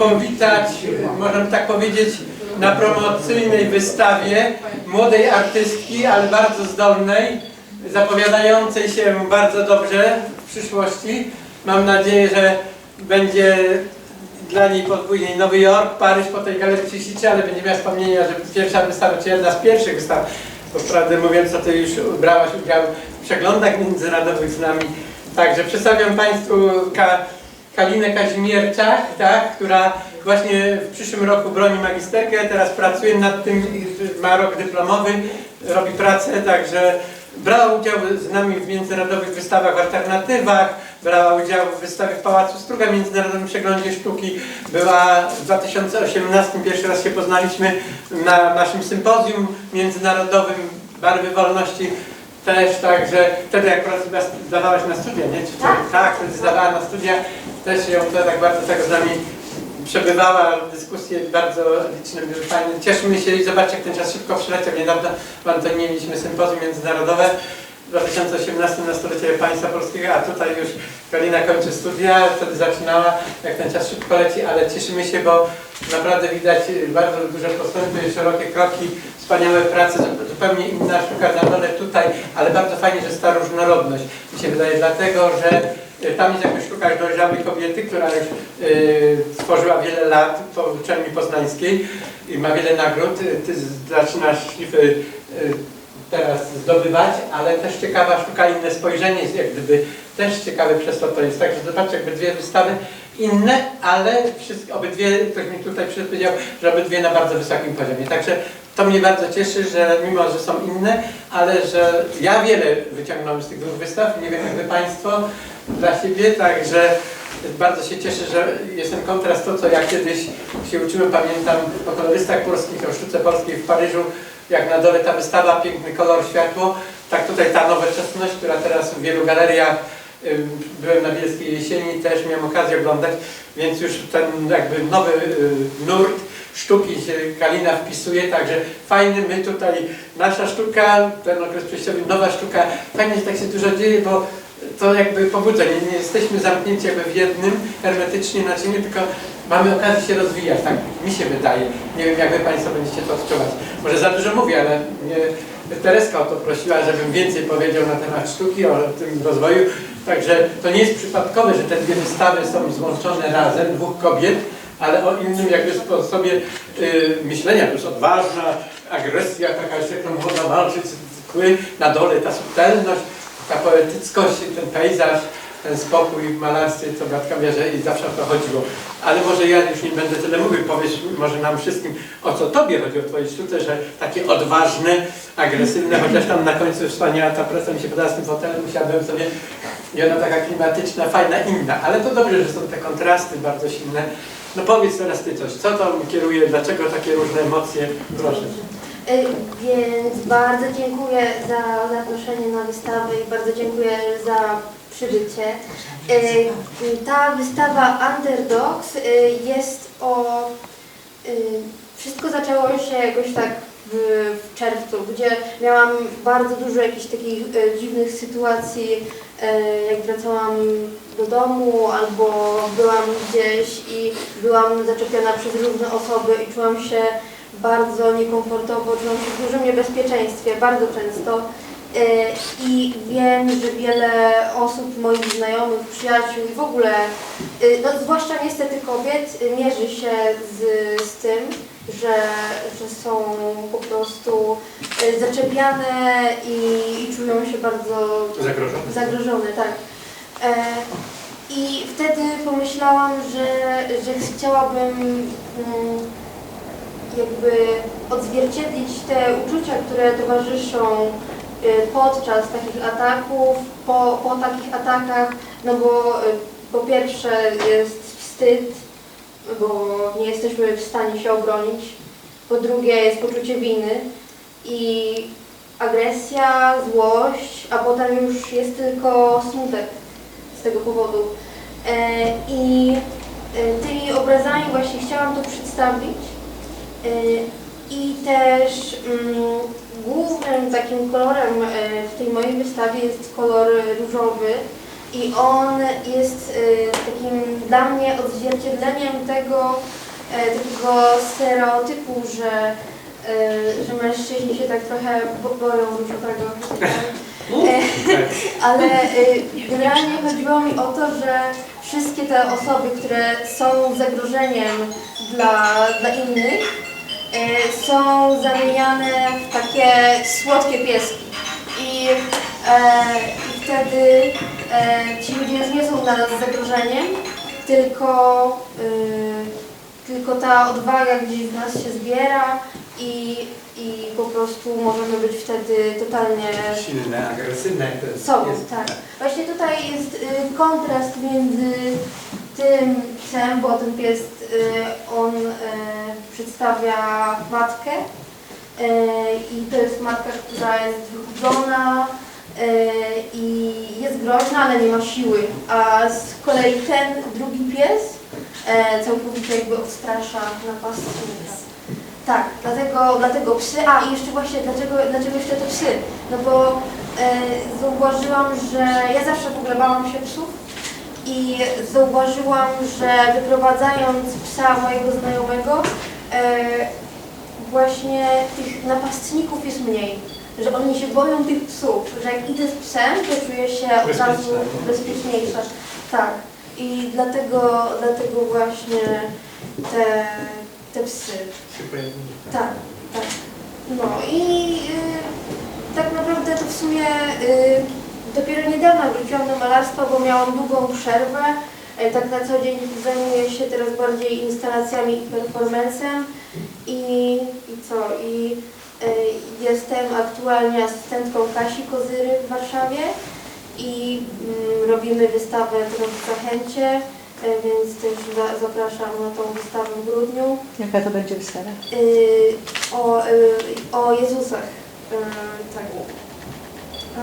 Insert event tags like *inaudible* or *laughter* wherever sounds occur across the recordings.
powitać, możemy tak powiedzieć, na promocyjnej wystawie młodej artystki, ale bardzo zdolnej, zapowiadającej się bardzo dobrze w przyszłości. Mam nadzieję, że będzie dla niej podwójnie Nowy Jork, Paryż, po tej Galerii 33, ale będzie miała wspomnienia, że pierwsza wystawa, czy jedna z pierwszych wystaw, bo prawdę mówiąc, to ty już brałaś udział w przeglądach międzynarodowych z nami. Także przedstawiam Państwu Ka Kalinę Kazimierczak, tak, która właśnie w przyszłym roku broni magisterkę, teraz pracuje nad tym, ma rok dyplomowy, robi pracę, także brała udział z nami w międzynarodowych wystawach w alternatywach, brała udział w wystawie w Pałacu Struga, Międzynarodowym Przeglądzie Sztuki, była w 2018, pierwszy raz się poznaliśmy na naszym sympozjum międzynarodowym Barwy Wolności też, także wtedy chyba zdawałaś na studia, nie? Czy tak? tak, wtedy zdawała na studia, też ją to tak bardzo tego z nami przebywała, dyskusje bardzo liczne były fajne. Cieszymy się i zobaczcie jak ten czas szybko przyleciał. Niedawno w Antoninie mieliśmy sympozjum międzynarodowe w 2018 na stulecie państwa polskiego, a tutaj już Kalina kończy studia, wtedy zaczynała, jak ten czas szybko leci, ale cieszymy się, bo naprawdę widać bardzo duże postępy, szerokie kroki, wspaniałe prace, zupełnie inna sztuka na dole tutaj, ale bardzo fajnie, że jest ta różnorodność. Mi się wydaje dlatego, że tam jest jakby sztuka dojrzałej kobiety, która już y, stworzyła wiele lat po uczelni poznańskiej i ma wiele nagród. Y, Ty zaczynasz szlify y, teraz zdobywać, ale też ciekawa sztuka, inne spojrzenie jest jak gdyby też ciekawe przez to to jest. Także zobaczcie, jakby dwie wystawy inne, ale wszystkie, obydwie, ktoś mi tutaj powiedział, że obydwie na bardzo wysokim poziomie. Także to mnie bardzo cieszy, że mimo, że są inne, ale że ja wiele wyciągnąłem z tych dwóch wystaw, nie wiem jak wy Państwo, dla siebie, także bardzo się cieszę, że jest ten kontrast to, co ja kiedyś się uczyłem, pamiętam o kolorystach polskich, o sztuce polskiej w Paryżu, jak na dole ta wystawa, piękny kolor, światło, tak tutaj ta nowoczesność, która teraz w wielu galeriach, byłem na Bielskiej Jesieni, też miałem okazję oglądać, więc już ten jakby nowy y, nurt sztuki się Kalina wpisuje, także fajny, my tutaj, nasza sztuka, ten okres przejściowy, nowa sztuka, fajnie, że tak się dużo dzieje, bo to jakby pobudza, nie, jesteśmy zamknięci jakby w jednym, hermetycznie na ziemi, tylko mamy okazję się rozwijać, tak mi się wydaje. Nie wiem, jak wy Państwo będziecie to odczuwać. Może za dużo mówię, ale mnie Tereska o to prosiła, żebym więcej powiedział na temat sztuki, o tym rozwoju. Także to nie jest przypadkowe, że te dwie wystawy są złączone razem, dwóch kobiet, ale o innym jakby sposobie y, myślenia. To jest odważna agresja, taka jeszcze którą można walczyć, na dole ta subtelność, ta poetyckość, ten pejzaż, ten spokój w malarstwie, co Bratka bierze i zawsze o to chodziło. Ale może ja już nie będę tyle mówił, powiesz może nam wszystkim, o co Tobie chodzi o Twojej sztuce, że takie odważne, agresywne, chociaż tam na końcu wspaniała ta praca mi się podoba z tym fotelem, usiadłem sobie i ona taka klimatyczna, fajna, inna. Ale to dobrze, że są te kontrasty bardzo silne. No powiedz teraz Ty coś, co to kieruje, dlaczego takie różne emocje, proszę. Więc bardzo dziękuję za zaproszenie na wystawę i bardzo dziękuję za przybycie. Ta wystawa Underdogs y, jest o... y, Wszystko zaczęło się jakoś tak w, czerwcu, gdzie miałam bardzo dużo jakichś takich y, dziwnych sytuacji, jak wracałam do domu albo byłam gdzieś i byłam zaczepiona przez różne osoby i czułam się bardzo niekomfortowo, czułam się w dużym niebezpieczeństwie, bardzo często. E, I wiem, że wiele osób, moich znajomych, przyjaciół i w ogóle, e, no zwłaszcza niestety kobiet, mierzy się z, z tym, że, że są po prostu e, zaczepiane i, i czują się bardzo Zagrożone. zagrożone, tak. I wtedy pomyślałam, że, że chciałabym mm, jakby odzwierciedlić te uczucia, które towarzyszą y, podczas takich ataków, po, po takich atakach, no bo y, po pierwsze jest wstyd, bo nie jesteśmy w stanie się obronić, po drugie jest poczucie winy i agresja, złość, a potem już jest tylko smutek z tego powodu. E, I e, tymi obrazami właśnie chciałam to przedstawić. E, I też mm, głównym takim kolorem e, w tej mojej wystawie jest kolor różowy, i on jest y, takim dla mnie odzwierciedleniem tego takiego stereotypu, że, y, że mężczyźni się tak trochę bo- boją różowego. *laughs* E, *laughs* ale y, generalnie chodziło mi o to, że wszystkie te osoby, które są zagrożeniem dla, dla innych, y, są zamieniane w takie słodkie pieski. I, e, i wtedy e, ci ludzie już nie są dla nas zagrożeniem, tylko, y, tylko ta odwaga gdzieś w nas się zbiera i, i po prostu możemy być wtedy totalnie Silne, agresywne. to jest- sobą, jest- tak. Właśnie tutaj jest y, kontrast między tym psem, bo ten pies, y, on y, przedstawia matkę y, i to jest matka, która jest wychudzona y, i jest groźna, ale nie ma siły. A z kolei ten drugi pies y, całkowicie jakby odstrasza napastnika. Tak, dlatego, dlatego psy, a i jeszcze właśnie dlaczego, dlaczego jeszcze te psy? No bo e, zauważyłam, że ja zawsze w się psów i zauważyłam, że wyprowadzając psa mojego znajomego e, właśnie tych napastników jest mniej. Że oni się boją tych psów, że jak idę z psem, to czuję się od razu Bezpieczna. bezpieczniejsza. Tak. I dlatego, dlatego właśnie te, te psy. Tak, tak. No i y, tak naprawdę to w sumie y, dopiero niedawno wróciłam do malarstwa, bo miałam długą przerwę. E, Tak na co dzień zajmuję się teraz bardziej instalacjami i performancem i, i co? I y, jestem aktualnie asystentką Kasi Kozyry w Warszawie i mm, robimy wystawę teraz w Zachęcie, e, więc też za, zapraszam na tą wystawę w grudniu. Jaka to będzie wystawa? Y, o, y, o Jezusach. Y, tak.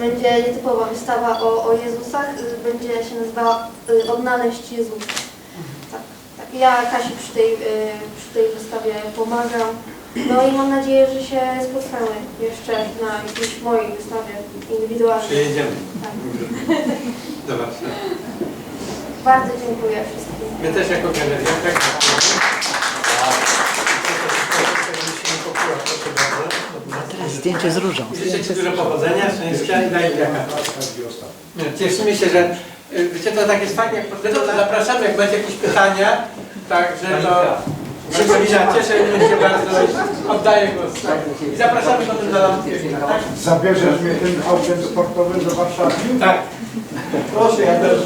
Będzie nietypowa wystawa o, o Jezusach. y, Będzie się nazywała y, Odnaleźć Jezusa. Tak, tak. Ja Kasi przy tej, y, przy tej wystawie pomagam. No i mam nadzieję, że się spotkamy jeszcze na jakiejś mojej wystawie indywidualnej. Przyjedziemy. Tak. *laughs* Warszawy. Bardzo dziękuję wszystkim. My też jako galeria zdjęcie z różą. Życzę Ci dużo powodzenia, szczęścia i daj jaka. Cieszymy się, że y, wiecie, to tak jest fajnie, jak podlecą, to zapraszamy, jak będzie jakieś pytania, także to Rzeczywiście cieszę się bardzo oddaję głos. Tak. I zapraszamy potem do lampki. Tak? Zabierzesz mnie tym autem sportowym do Warszawy? Tak. Proszę, ja też.